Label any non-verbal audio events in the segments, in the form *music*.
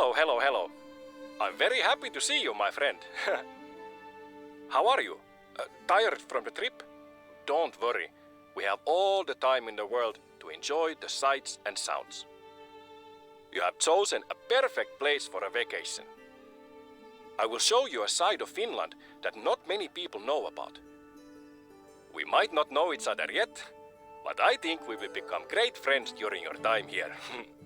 Hello, hello, hello. I'm very happy to see you, my friend. *laughs* How are you? Uh, tired from the trip? Don't worry. We have all the time in the world to enjoy the sights and sounds. You have chosen a perfect place for a vacation. I will show you a side of Finland that not many people know about. We might not know each other yet, but I think we will become great friends during your time here. *laughs*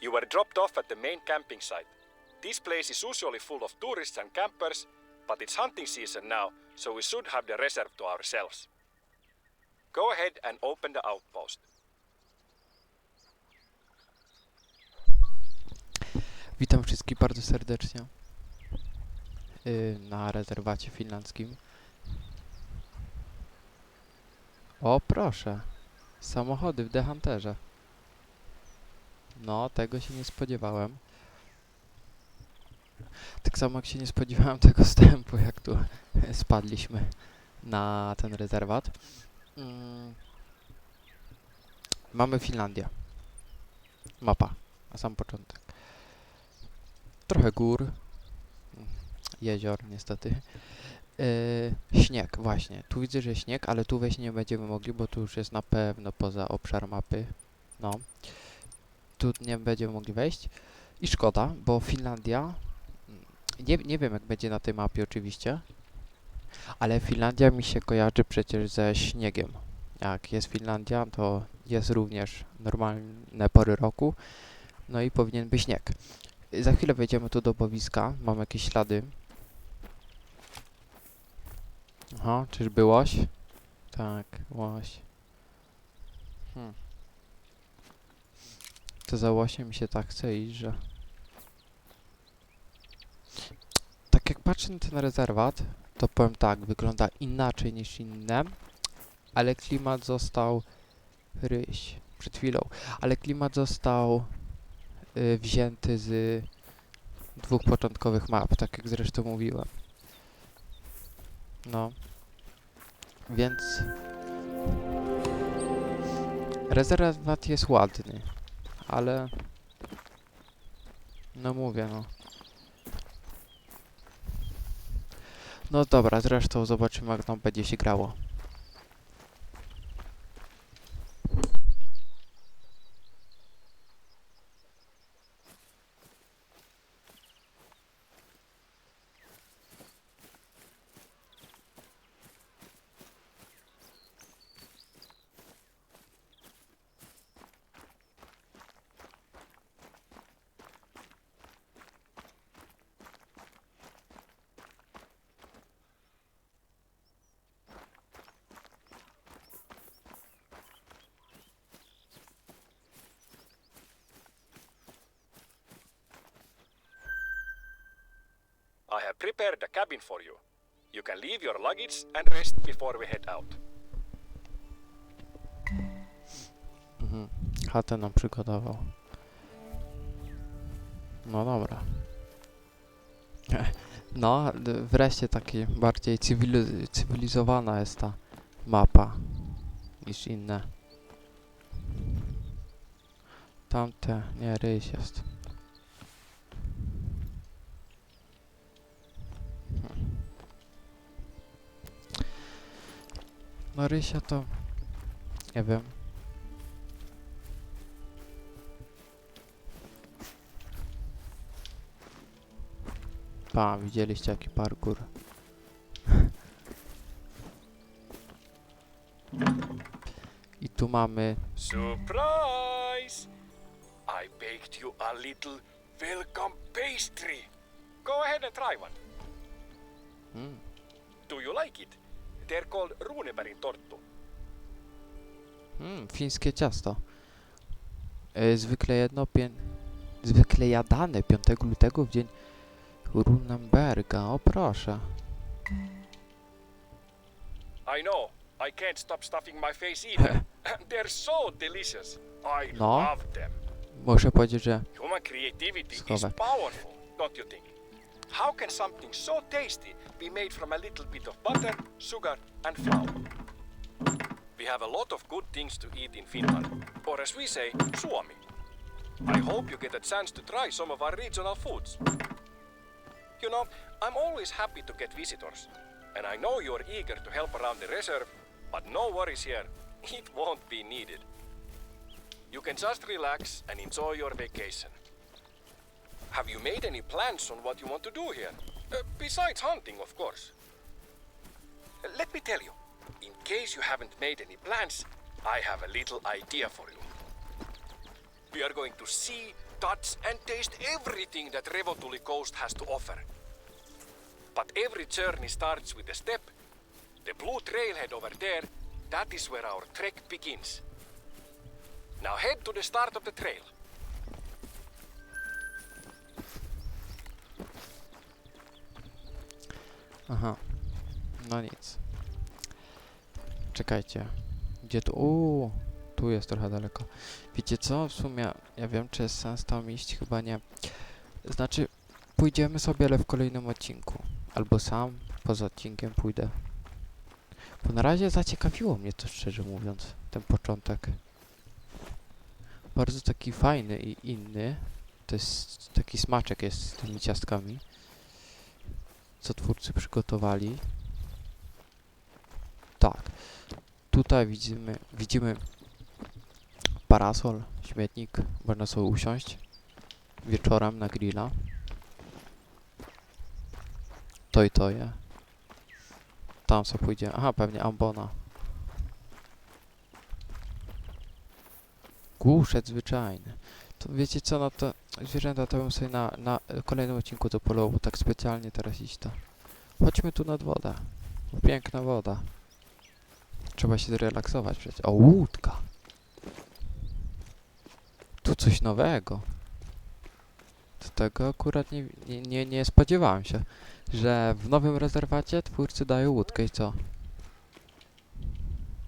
You were dropped off at the main camping site. This place is usually full of tourists and campers, but it's hunting season now, so we should have the reserve to ourselves. Go ahead and open the outpost. Witam wszystkich bardzo serdecznie yy, na rezerwacie finlandzkim. O proszę, samochody w The Hunterze. No, tego się nie spodziewałem. Tak samo jak się nie spodziewałem tego wstępu, jak tu spadliśmy na ten rezerwat. Mm. Mamy Finlandię. Mapa, na sam początek. Trochę gór. Jezior, niestety. Yy, śnieg, właśnie. Tu widzę, że śnieg, ale tu wejść nie będziemy mogli, bo tu już jest na pewno poza obszar mapy. No. Tu nie będziemy mogli wejść. I szkoda, bo Finlandia... mm, Nie, nie wiem, jak będzie na tej mapie oczywiście. Ale Finlandia mi się kojarzy przecież ze śniegiem. Jak jest Finlandia, to jest również normalne pory roku. No i powinien być śnieg. Za chwilę wejdziemy tu do bowiska. Mam jakieś ślady. Aha, czyżby łoś? Tak, łoś. Hmm. To za mi się tak chce iść, że... Tak jak patrzę na ten rezerwat, to powiem tak, wygląda inaczej niż inne, ale klimat został... Ryś, przed chwilą. Ale klimat został y, wzięty z dwóch początkowych map, tak jak zresztą mówiłem. No. Więc rezerwat jest ładny, ale no mówię no. No dobra, zresztą zobaczymy jak tam będzie się grało. I have prepared a cabin for you. You can leave your luggage and rest before we head out. Mhm. Chatę nam przygotował. No dobra. *laughs* No, wreszcie taki bardziej cywili cywilizowana jest ta mapa niż inne. Tamte, nie, ryś jest. No rysia to... Nie wiem. Pa, widzieliście jaki parkour. I tu mamy... Surprise! I baked you a little welcome pastry. Go ahead and try one. Mm, Do you like it? They're called Runebergin torttu. mm, fińskie ciasto. E, zwykle jedno pię... Zwykle jadane 5 lutego w dzień Runenberga. O proszę. I know. I can't stop stuffing my face *laughs* either. *coughs* They're so delicious. I No. love them. Muszę powiedzieć, że Human creativity is Schowek. powerful, don't you think? How can something so tasty be made from a little bit of butter, sugar, and flour? We have a lot of good things to eat in Finland, or as we say, Suomi. I hope you get a chance to try some of our regional foods. You know, I'm always happy to get visitors, and I know you're eager to help around the reserve, but no worries here. It won't be needed. You can just relax and enjoy your vacation. Have you made any plans on what you want to do here? Uh, besides hunting, of course. Uh, let me tell you, in case you haven't made any plans, I have a little idea for you. We are going to see, touch, and taste everything that Revotuli Coast has to offer. But every journey starts with a step. The blue trailhead over there, that is where our trek begins. Now head to the start of the trail. Aha. No nic. Czekajcie. Gdzie tu? Uuu, tu jest trochę daleko. Wiecie co? W sumie ja wiem, czy jest sens tam iść. Chyba nie. Znaczy, pójdziemy sobie, ale w kolejnym odcinku. Albo sam, poza odcinkiem pójdę. Bo na razie zaciekawiło mnie to, szczerze mówiąc, ten początek. Bardzo taki fajny i inny. To jest taki smaczek jest z tymi ciastkami co twórcy przygotowali. Tak. Tutaj widzimy, widzimy parasol, śmietnik. Można sobie usiąść wieczorem na grilla. To i to je. Tam sobie pójdzie. Aha, pewnie ambona. Głuszec zwyczajny. To wiecie co, no to zwierzęta to bym sobie na, na kolejnym odcinku to polował, tak specjalnie teraz iść to. Chodźmy tu nad wodę. Piękna woda. Trzeba się zrelaksować przecież. O, łódka. Tu coś nowego. Do tego akurat nie, nie, nie, nie spodziewałem się, że w nowym rezerwacie twórcy dają łódkę i co?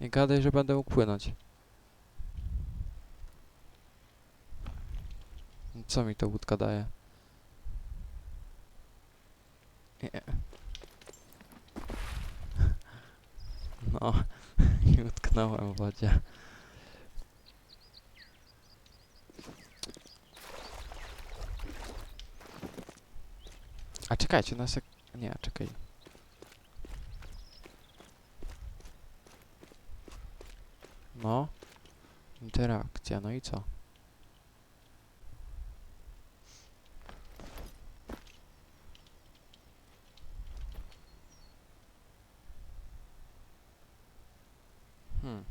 Nie gadaj, że będę mógł płynąć. Co mi ta łódka daje? Nie. *laughs* No, *laughs* i utknąłem w wodzie. A czekajcie, na sek... Nie, czekaj. No. Interakcja, no i co? Hmm.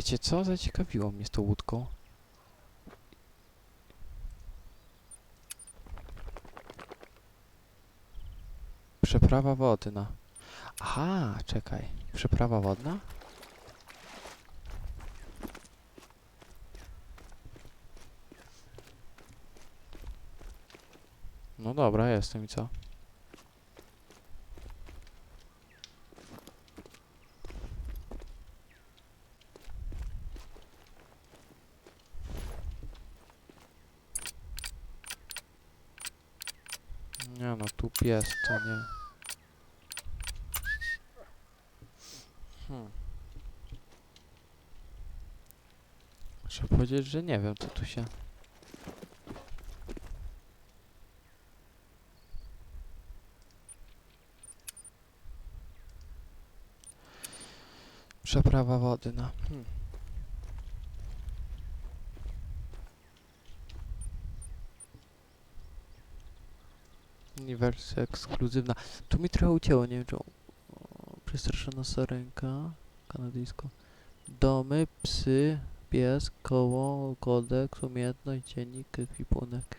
Wiecie co? Zaciekawiło mnie z tą łódką. Przeprawa wodna. Aha, czekaj. Przeprawa wodna? No dobra, jestem i co? Nie no, tu pies, to nie. Hmm. Muszę powiedzieć, że nie wiem, co tu się... Przeprawa wodna. Hmm. Wersja ekskluzywna. Tu mi trochę ucięło, nie wiem czy... O, Przestraszona sarenka. Kanadyjsko. Domy, psy, pies, koło, kodeks, umiejętność, dziennik, ekwipunek.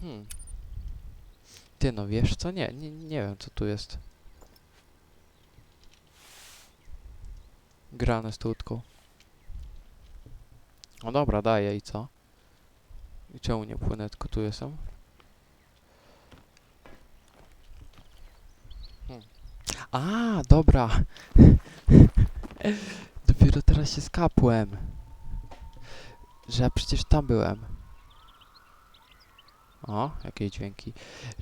Hmm. Ty no, wiesz co? Nie, nie, nie wiem co tu jest. Grane z tą łódką. No dobra, daję i co? I czemu nie płynę, tylko tu jestem? Hmm. A, dobra. *laughs* Dopiero teraz się skapłem. Że ja przecież tam byłem. O, jakieś dźwięki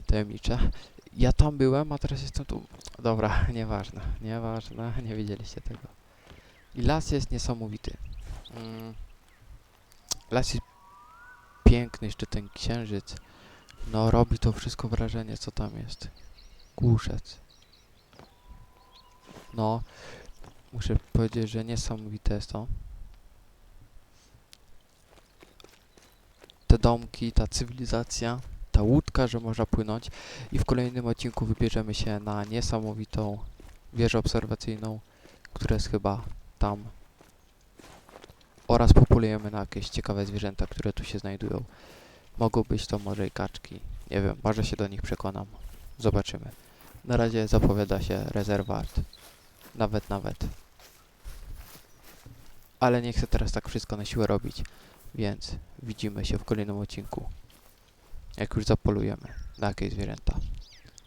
tajemnicze. Ja tam byłem, a teraz jestem tu. Dobra, *laughs* nieważne, nieważne, nie wiedzieliście tego. I las jest niesamowity. Mm. Las jest piękny, jeszcze ten księżyc. No, robi to wszystko wrażenie, co tam jest. Głuszec. No, muszę powiedzieć, że niesamowite jest to. Te domki, ta cywilizacja, ta łódka, że można płynąć. I w kolejnym odcinku wybierzemy się na niesamowitą wieżę obserwacyjną, która jest chyba tam. Oraz popolujemy na jakieś ciekawe zwierzęta, które tu się znajdują. Mogą być to może i kaczki. Nie wiem, może się do nich przekonam. Zobaczymy. Na razie zapowiada się rezerwat. Nawet, nawet. Ale nie chcę teraz tak wszystko na siłę robić, więc widzimy się w kolejnym odcinku. Jak już zapolujemy na jakieś zwierzęta.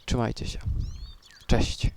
Trzymajcie się. Cześć.